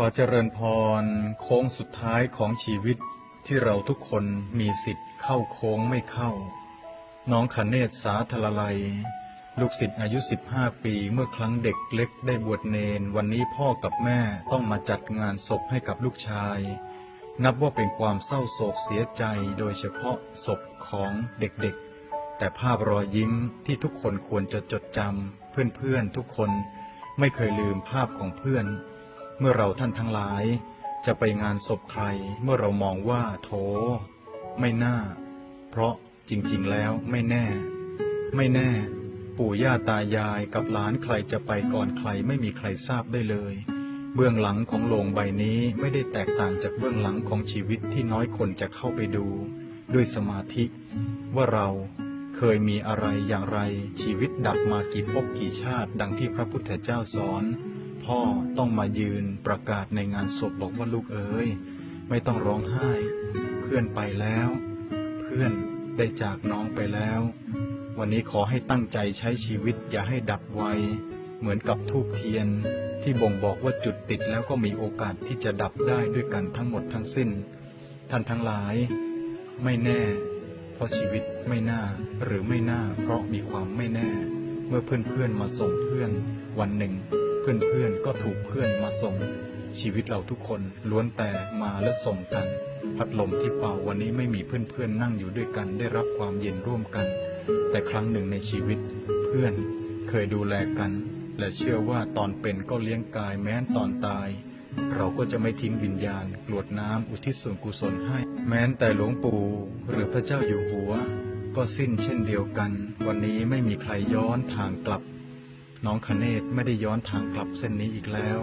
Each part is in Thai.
ขอเจริญพรโค้งสุดท้ายของชีวิตที่เราทุกคนมีสิทธิ์เข้าโค้งไม่เข้า น้องคเนศสาธลลัย ลูกศิษย์อายุ 15 ปีเมื่อครั้งเด็กเล็กได้บวชเนน วันนี้พ่อกับแม่ต้องมาจัดงานศพให้กับลูกชาย นับว่าเป็นความเศร้าโศกเสียใจโดยเฉพาะศพของเด็กๆ แต่ภาพรอยยิ้มที่ทุกคนควรจะจดจำเพื่อนๆทุกคนไม่เคยลืมภาพของเพื่อน เมื่อเราท่านทั้งหลาย จะไปงานศพใคร เมื่อเรามองว่า โถ ไม่น่า เพราะจริงๆแล้วไม่แน่ ไม่แน่ ปู่ย่าตายายกับหลานใครจะไปก่อนใครไม่มีใครทราบได้เลย เบื้องหลังของโลงใบนี้ไม่ได้แตกต่างจากเบื้องหลังของชีวิตที่น้อยคนจะเข้าไปดู ด้วยสมาธิ ว่าเราเคยมีอะไรอย่างไรชีวิตดับมากี่ภพกี่ชาติ ดังที่พระพุทธเจ้าสอน พ่อต้องมายืนประกาศในงานศพบอกว่าลูกเอ๋ยไม่ต้องร้องไห้ เพื่อนไปแล้ว เพื่อนได้จากน้องไปแล้ว วันนี้ขอให้ตั้งใจใช้ชีวิตอย่าให้ดับไว เหมือนกับทูบเทียน ที่บ่งบอกว่าจุดติดแล้วก็มีโอกาสที่จะดับได้ด้วยกันทั้งหมดทั้งสิ้น ท่านทั้งหลาย ไม่แน่ เพราะชีวิตไม่น่าหรือไม่น่า เพราะมีความไม่แน่ เมื่อเพื่อนๆมาส่งเพื่อนวันหนึ่ง พื่อนๆก็ถูกเพื่อนมาส่ง ชีวิตเราทุกคนล้วนแต่มาและส่งกัน พัดลมที่เป่าวันนี้ไม่มีเพื่อนๆนั่งอยู่ด้วยกันได้รับความเย็นร่วมกัน แต่ครั้งหนึ่งในชีวิต เพื่อนเคยดูแลกัน และเชื่อว่าตอนเป็นก็เลี้ยงกายแม้นตอนตาย เราก็จะไม่ทิ้งวิญญาณกรวดน้ำอุทิศส่วนกุศลให้ แม้นแต่หลวงปู่หรือพระเจ้าอยู่หัว ก็สิ้นเช่นเดียวกัน วันนี้ไม่มีใครย้อนทางกลับ น้องคเนตไม่ได้ย้อนทางกลับเส้นนี้อีกแล้ว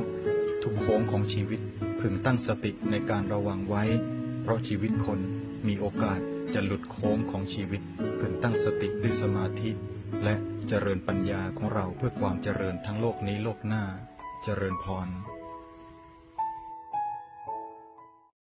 ทุกโค้งของชีวิตพึงตั้งสติในการระวังไว้ เพราะชีวิตคนมีโอกาสจะหลุดโค้งของชีวิตพึงตั้งสติด้วยสมาธิ และเจริญปัญญาของเราเพื่อความเจริญทั้งโลกนี้โลกหน้า เจริญพร